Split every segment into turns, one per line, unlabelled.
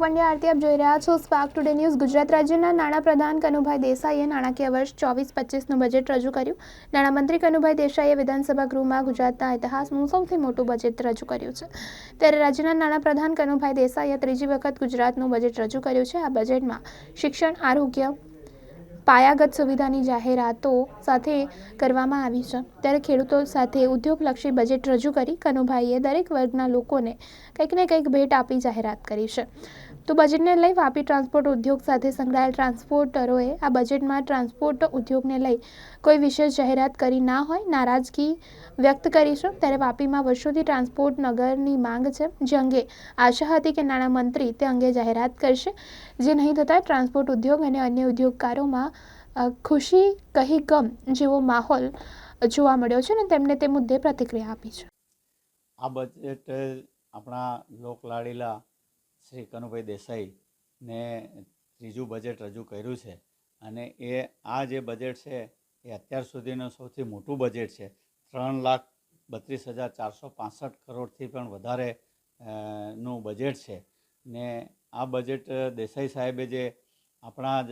પંડ્યા, આરતી આપ જોઈ રહ્યા છો સ્પાર્ક ટુડે ન્યૂઝ. ગુજરાત રાજ્યના નાણાપ્રધાન કનુભાઈ દેસાઈએ નાણાકીય વર્ષ ચોવીસ પચીસનું બજેટ રજૂ કર્યું. નાણામંત્રી કનુભાઈ દેસાઈએ વિધાનસભા ગૃહમાં ગુજરાતના ઇતિહાસનું સૌથી મોટું બજેટ રજૂ કર્યું છે. ત્યારે રાજ્યના નાણાપ્રધાન કનુભાઈ દેસાઈએ ત્રીજી વખત ગુજરાતનું બજેટ રજૂ કર્યું છે. આ બજેટમાં શિક્ષણ, આરોગ્ય પાયાગત સુવિધાની જાહેરાતો સાથે કરવામાં આવી છે. ત્યારે ખેડૂતો સાથે ઉદ્યોગલક્ષી બજેટ રજૂ કરી કનુભાઈએ દરેક વર્ગના લોકોને કંઈક ને કંઈક ભેટ આપી જાહેરાત કરી છે. તો બજેટને લઈ વાપી ટ્રાન્સપોર્ટ ઉદ્યોગ સાથે સંકળાયેલ ટ્રાન્સપોર્ટરોએ આ બજેટમાં ટ્રાન્સપોર્ટ ઉદ્યોગને લઈ કોઈ વિશેષ જાહેરાત કરી ના હોય, નારાજગી વ્યક્ત કરી છે ત્યારે વાપીમાં વર્ષોથી ટ્રાન્સપોર્ટ નગરની માંગ છે, જે અંગે આશા હતી કે નાણામંત્રી તે અંગે જાહેરાત કરશે. જે નહીં થતાં ટ્રાન્સપોર્ટ ઉદ્યોગ અને અન્ય ઉદ્યોગકારોમાં ખુશી કહી ગમ જેવો માહોલ જોવા મળ્યો છે અને તેમણે તે મુદ્દે પ્રતિક્રિયા આપી છે.
આ બજેટ આપણા લોકલાડીલા શ્રી કનુભાઈ દેસાઈને ત્રીજું બજેટ રજૂ કર્યું છે. અને એ, આ જે બજેટ છે, એ અત્યાર સુધીનું સૌથી મોટું બજેટ છે. ત્રણ લાખ બત્રીસ હજાર ચારસો પાસઠ કરોડથી પણ વધારે નું બજેટ છે. ને આ બજેટ દેસાઈ સાહેબે જે આપણા જ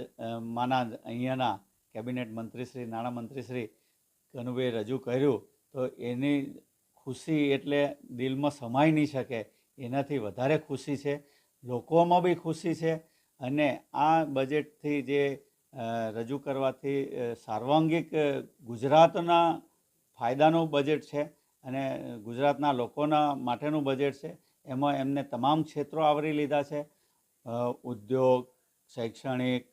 માના અહીંયાના કેબિનેટ મંત્રી શ્રી નાણામંત્રી શ્રી કનુભાઈ રજૂ કર્યું, તો એની ખુશી એટલે દિલમાં સમાઈ નહીં શકે. એનાથી વધારે ખુશી છે. લોકોમાં બી ખુશી છે અને આ બજેટથી જે રજૂ કરવાથી સાર્વાંગિક ગુજરાતના ફાયદાનું બજેટ છે અને ગુજરાતના લોકોના માટેનું બજેટ છે. એમાં એમને તમામ ક્ષેત્રો આવરી લીધા છે. ઉદ્યોગ, શૈક્ષણિક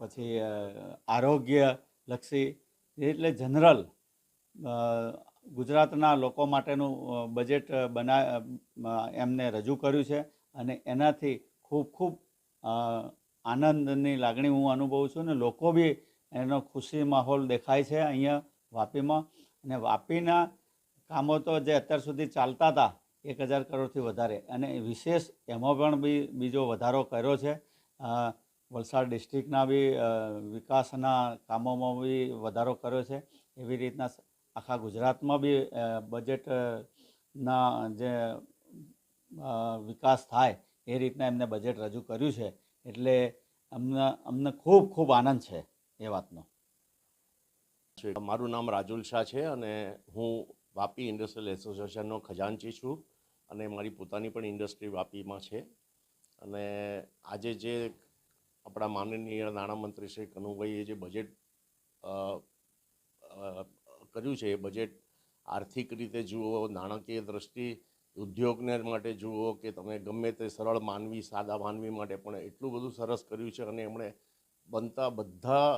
પછી આરોગ્ય આરોગ્યલક્ષી, એટલે જનરલ ગુજરાતના લોકો માટેનું બજેટ બના એમને રજૂ કર્યું છે અને એનાથી ખૂબ ખૂબ આનંદની લાગણી હું અનુભવું છું ને લોકો બી એનો ખુશી માહોલ દેખાય છે અહીંયા વાપીમાં. અને વાપીના કામો તો જે અત્યાર સુધી ચાલતા હતા એક હજાર કરોડથી વધારે અને વિશેષ એમાં પણ બી બીજો વધારો કર્યો છે. વલસાડ ડિસ્ટ્રિક્ટના બી વિકાસના કામોમાં બી વધારો કર્યો છે. એવી રીતના આખા ગુજરાતમાં બી અ, બજેટ અ, ના જે વિકાસ થાય એ રીતના એમને બજેટ રજૂ કર્યું છે. એટલે અમને અમને ખૂબ ખૂબ આનંદ છે એ વાતનો.
મારું નામ રાજુલ શાહ છે અને હું વાપી ઇન્ડસ્ટ્રીયલ એસોસિએશનનો ખજાનચી છું અને મારી પોતાની પણ ઇન્ડસ્ટ્રી વાપીમાં છે. અને આજે જે આપણા માનનીય નાણામંત્રી શ્રી કનુભાઈએ જે બજેટ કર્યું છે એ બજેટ આર્થિક રીતે જુઓ, નાણાકીય દ્રષ્ટિ, ઉદ્યોગને માટે જુઓ કે તમે ગમે તે સરળ માનવી, સાદા માનવી માટે પણ એટલું બધું સરસ કર્યું છે અને એમણે બનતા બધા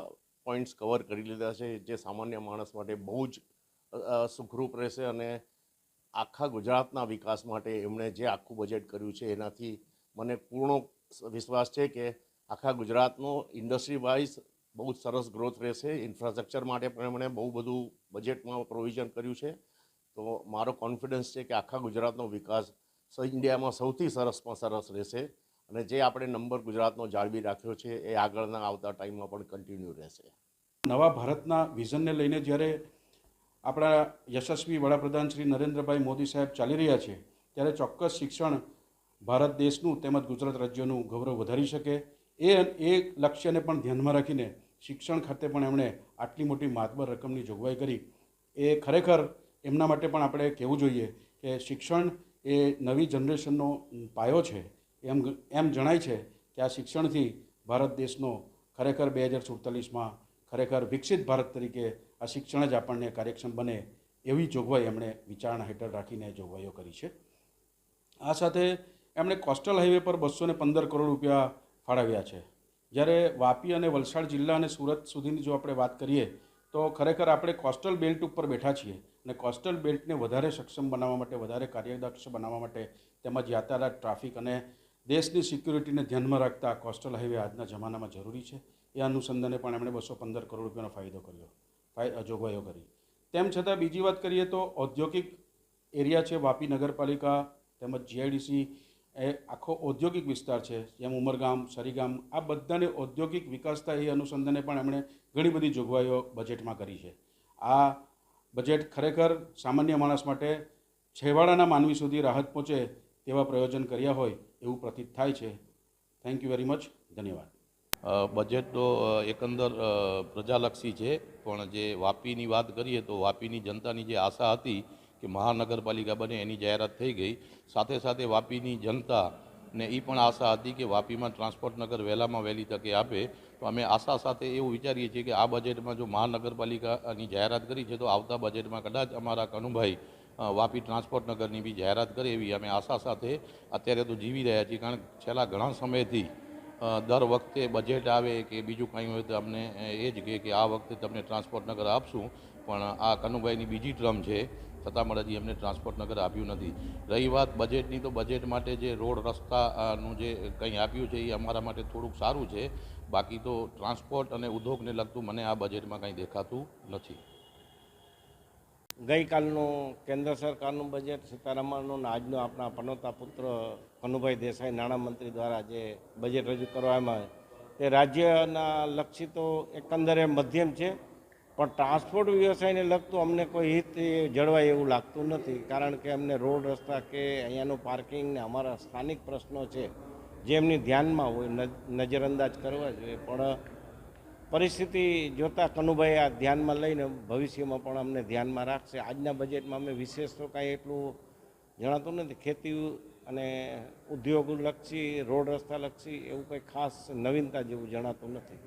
પોઈન્ટ્સ કવર કરી લીધા છે જે સામાન્ય માણસ માટે બહુ જ સુખરૂપ રહેશે અને આખા ગુજરાતના વિકાસ માટે એમણે જે આખું બજેટ કર્યું છે એનાથી મને પૂર્ણ વિશ્વાસ છે કે આખા ગુજરાતનો ઇન્ડસ્ટ્રી વાઇઝ બહુ જ સરસ ગ્રોથ રહેશે. ઇન્ફ્રાસ્ટ્રક્ચર માટે પણ એમણે બહુ બધું બજેટમાં પ્રોવિઝન કર્યું છે. તો મારો કોન્ફિડન્સ છે કે આખા ગુજરાતનો વિકાસ ઇન્ડિયામાં સૌથી સરસમાં સરસ રહેશે. અને જે આપણે નંબર ગુજરાતનો જાળવી રાખ્યો છે, એ આગળના આવતા ટાઈમમાં પણ કન્ટિન્યુ રહેશે.
નવા ભારતના વિઝનને લઈને જ્યારે આપણા યશસ્વી વડાપ્રધાન શ્રી નરેન્દ્રભાઈ મોદી સાહેબ ચાલી રહ્યા છે, ત્યારે ચોક્કસ શિક્ષણ ભારત દેશનું તેમજ ગુજરાત રાજ્યનું ગૌરવ વધારી શકે. એ એ લક્ષ્યને પણ ધ્યાનમાં રાખીને શિક્ષણ ખાતે પણ એમણે આટલી મોટી માતબર રકમની જોગવાઈ કરી. એ ખરેખર એમના માટે પણ આપણે કહેવું જોઈએ કે શિક્ષણ એ નવી જનરેશનનો પાયો છે. એમ એમ જણાય છે કે આ શિક્ષણથી ભારત દેશનો ખરેખર બે હજાર સુડતાલીસમાં ખરેખર વિકસિત ભારત તરીકે આ શિક્ષણ જ આપણને કાર્યક્ષમ બને એવી જોગવાઈ એમણે વિચારણા હેઠળ રાખીને જોગવાઈઓ કરી છે. આ સાથે એમણે કોસ્ટલ હાઈવે પર બસો પંદર કરોડ રૂપિયા ફાળવ્યા છે. જ્યારે વાપી અને વલસાડ જિલ્લા અને સુરત સુધીની જો આપણે વાત કરીએ, તો ખરેખર આપણે કોસ્ટલ બેલ્ટ ઉપર બેઠા છીએ અને કોસ્ટલ બેલ્ટને વધારે સક્ષમ બનાવવા માટે, વધારે કાર્યદક્ષ બનાવવા માટે તેમજ યાતાયાત, ટ્રાફિક અને દેશની સિક્યુરિટીને ધ્યાનમાં રાખતા કોસ્ટલ હાઈવે આજના જમાનામાં જરૂરી છે. એ અનુસંધાને પણ એમણે બસો પંદર કરોડ રૂપિયાનો ફાયદો કર્યો, ફાય જોગવાઈઓ કરી. તેમ છતાં બીજી વાત કરીએ તો ઔદ્યોગિક એરિયા છે, વાપી નગરપાલિકા તેમજ જીઆઈડીસી એ આખો ઔદ્યોગિક વિસ્તાર છે, જેમ ઉમરગામ, સરીગામ, આ બધાને ઔદ્યોગિક વિકાસતા એ અનુસંધાને પણ એમણે ઘણી બધી જોગવાઈઓ બજેટમાં કરી છે. આ બજેટ ખરેખર સામાન્ય માણસ માટે છેવાડાના માનવી સુધી રાહત પહોંચે તેવા પ્રયોજન કર્યા હોય એવું પ્રતીત થાય છે. થેન્ક યુ વેરી મચ ધન્યવાદ.
બજેટ તો એકંદર પ્રજાલક્ષી છે, પણ જે વાપીની વાત કરીએ તો વાપીની જનતાની જે આશા હતી કે મહાનગરપાલિકા બને, એની જાહેરાત થઈ ગઈ. સાથે સાથે વાપીની જનતા ને એ પણ આશા હતી કે વાપીમાં ટ્રાન્સપોર્ટ નગર વહેલામાં વહેલી તકે આપે. તો અમે આશા સાથે એવું વિચારીએ છીએ કે આ બજેટમાં જો મહાનગરપાલિકાની જાહેરાત કરી છે, તો આવતા બજેટમાં કદાચ અમારા કનુભાઈ વાપી ટ્રાન્સપોર્ટ નગરની બી જાહેરાત કરે એવી અમે આશા સાથે અત્યારે તો જીવી રહ્યા છીએ. કારણ છેલ્લા ઘણા સમયથી દર વખતે બજેટ આવે કે બીજું કંઈ હોય તો અમને એ જ કે આ વખતે તમને ટ્રાન્સપોર્ટ નગર આપશું. પણ આ કનુભાઈની બીજી ટ્રમ છે, છતાં પણ હજી એમને ટ્રાન્સપોર્ટ નગર આપ્યું નથી. રહી વાત બજેટની તો બજેટ માટે જે રોડ રસ્તાનું જે કંઈ આપ્યું છે, એ અમારા માટે થોડુંક સારું છે. બાકી તો ટ્રાન્સપોર્ટ અને ઉદ્યોગને લગતું મને આ બજેટમાં કંઈ દેખાતું નથી.
ગઈકાલનું કેન્દ્ર સરકારનું બજેટ સીતારામનનું આજનું આપણા પનોતા પુત્ર કનુભાઈ દેસાઈ, નાણામંત્રી દ્વારા જે બજેટ રજૂ કરવામાં આવે, તે રાજ્યના લક્ષી તો એકંદરે મધ્યમ છે. પણ ટ્રાન્સપોર્ટ વ્યવસાયને લગતું અમને કોઈ હિત જળવાય એવું લાગતું નથી, કારણ કે અમને રોડ રસ્તા કે અહીંયાનું પાર્કિંગ ને અમારા સ્થાનિક પ્રશ્નો છે, જે એમની ધ્યાનમાં હોય નજરઅંદાજ કરવા જોઈએ. પણ પરિસ્થિતિ જોતાં કનુભાઈ આ ધ્યાનમાં લઈને ભવિષ્યમાં પણ અમને ધ્યાનમાં રાખશે. આજના બજેટમાં અમે વિશેષ તો કાંઈ એટલું જણાતું નથી. ખેતી અને ઉદ્યોગ લક્ષી રોડ રસ્તા લક્ષી એવું કંઈ ખાસ નવીનતા જેવું જણાતું નથી.